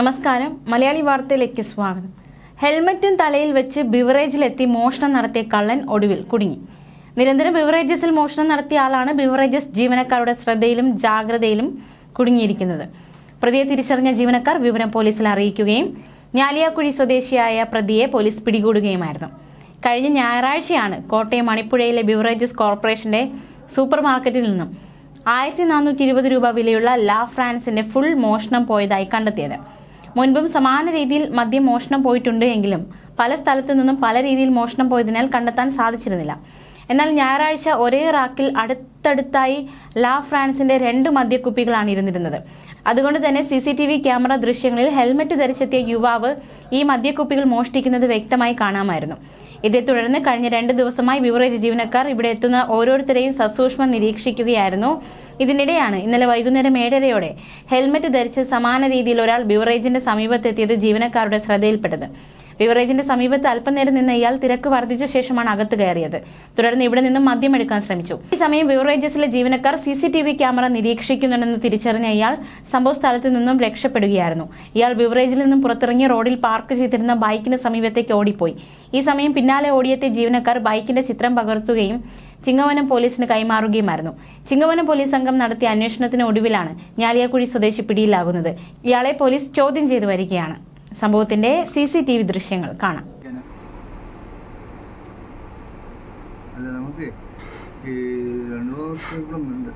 നമസ്കാരം. മലയാളി വാർത്തയിലേക്ക് സ്വാഗതം. ഹെൽമറ്റും തലയിൽ വെച്ച് ബിവറേജിലെത്തി മോഷണം നടത്തിയ കള്ളൻ ഒടുവിൽ കുടുങ്ങി. നിരന്തരം ബിവറേജസിൽ മോഷണം നടത്തിയ ആളാണ് ബിവറേജസ് ജീവനക്കാരുടെ ശ്രദ്ധയിലും ജാഗ്രതയിലും കുടുങ്ങിയിരിക്കുന്നത്. പ്രതിയെ തിരിച്ചറിഞ്ഞ ജീവനക്കാർ വിവരം പോലീസിൽ അറിയിക്കുകയും ഞാലിയാക്കുഴി സ്വദേശിയായ പ്രതിയെ പോലീസ് പിടികൂടുകയുമായിരുന്നു. കഴിഞ്ഞ ഞായറാഴ്ചയാണ് കോട്ടയം മണിപ്പുഴയിലെ ബിവറേജസ് കോർപ്പറേഷന്റെ സൂപ്പർ മാർക്കറ്റിൽ നിന്നും ആയിരത്തി നാനൂറ്റി ഇരുപത് രൂപ വിലയുള്ള ലാ ഫ്രാൻസിന്റെ ഫുൾ മോഷണം പോയതായി കണ്ടെത്തിയത്. മുൻപും സമാന രീതിയിൽ മദ്യം മോഷണം പോയിട്ടുണ്ട് എങ്കിലും പല സ്ഥലത്തു നിന്നും പല രീതിയിൽ മോഷണം പോയതിനാൽ കണ്ടെത്താൻ സാധിച്ചിരുന്നില്ല. എന്നാൽ ഞായറാഴ്ച ഒരേ റാക്കിൽ അടുത്തടുത്തായി ലാ ഫ്രാൻസിന്റെ രണ്ട് മദ്യക്കുപ്പികളാണ് ഇരുന്നിരുന്നത്. അതുകൊണ്ട് തന്നെ C C T V camera ദൃശ്യങ്ങളിൽ ഹെൽമെറ്റ് ധരിച്ചെത്തിയ യുവാവ് ഈ മദ്യക്കുപ്പികൾ മോഷ്ടിക്കുന്നത് വ്യക്തമായി കാണാമായിരുന്നു. ഇതേ തുടർന്ന് കഴിഞ്ഞ രണ്ട് ദിവസമായി ബിവറേജ് ജീവനക്കാർ ഇവിടെ എത്തുന്ന ഓരോരുത്തരെയും സസൂക്ഷ്മം നിരീക്ഷിക്കുകയായിരുന്നു. ഇതിനിടെയാണ് ഇന്നലെ വൈകുന്നേരം ഏഴരയോടെ ഹെൽമറ്റ് ധരിച്ച് സമാന രീതിയിൽ ഒരാൾ ബിവറേജിന്റെ സമീപത്തെത്തിയത് ജീവനക്കാരുടെ ശ്രദ്ധയിൽപ്പെട്ടത്. ബിവറേജിന്റെ സമീപത്ത് അല്പനേരം നിന്ന് ഇയാൾ തിരക്ക് വർദ്ധിച്ച ശേഷമാണ് അകത്ത് കയറിയത്. തുടർന്ന് ഇവിടെ നിന്നും മദ്യം എടുക്കാൻ ശ്രമിച്ചു. ഈ സമയം ബിവറേജസിലെ ജീവനക്കാർ C C T V camera നിരീക്ഷിക്കുന്നുണ്ടെന്ന് തിരിച്ചറിഞ്ഞ ഇയാൾ സംഭവ സ്ഥലത്ത് നിന്നും രക്ഷപ്പെടുകയായിരുന്നു. ഇയാൾ ബിവറേജിൽ നിന്നും പുറത്തിറങ്ങി റോഡിൽ പാർക്ക് ചെയ്തിരുന്ന ബൈക്കിന് സമീപത്തേക്ക് ഓടിപ്പോയി. ഈ സമയം പിന്നാലെ ഓടിയെത്തിയ ജീവനക്കാർ ബൈക്കിന്റെ ചിത്രം പകർത്തുകയും ചിങ്ങവനം പോലീസിന് കൈമാറുകയുമായിരുന്നു. ചിങ്ങവനം പോലീസ് സംഘം നടത്തിയ അന്വേഷണത്തിന് ഒടുവിലാണ് ഞാലിയാക്കുഴി സ്വദേശി പിടിയിലാകുന്നത്. ഇയാളെ പോലീസ് ചോദ്യം ചെയ്തു വരികയാണ്. സംഭവത്തിന്റെ സി സി ടി വി ദൃശ്യങ്ങൾ കാണാം. അല്ല നമുക്ക് ഈ രണ്ട് ഉണ്ട്.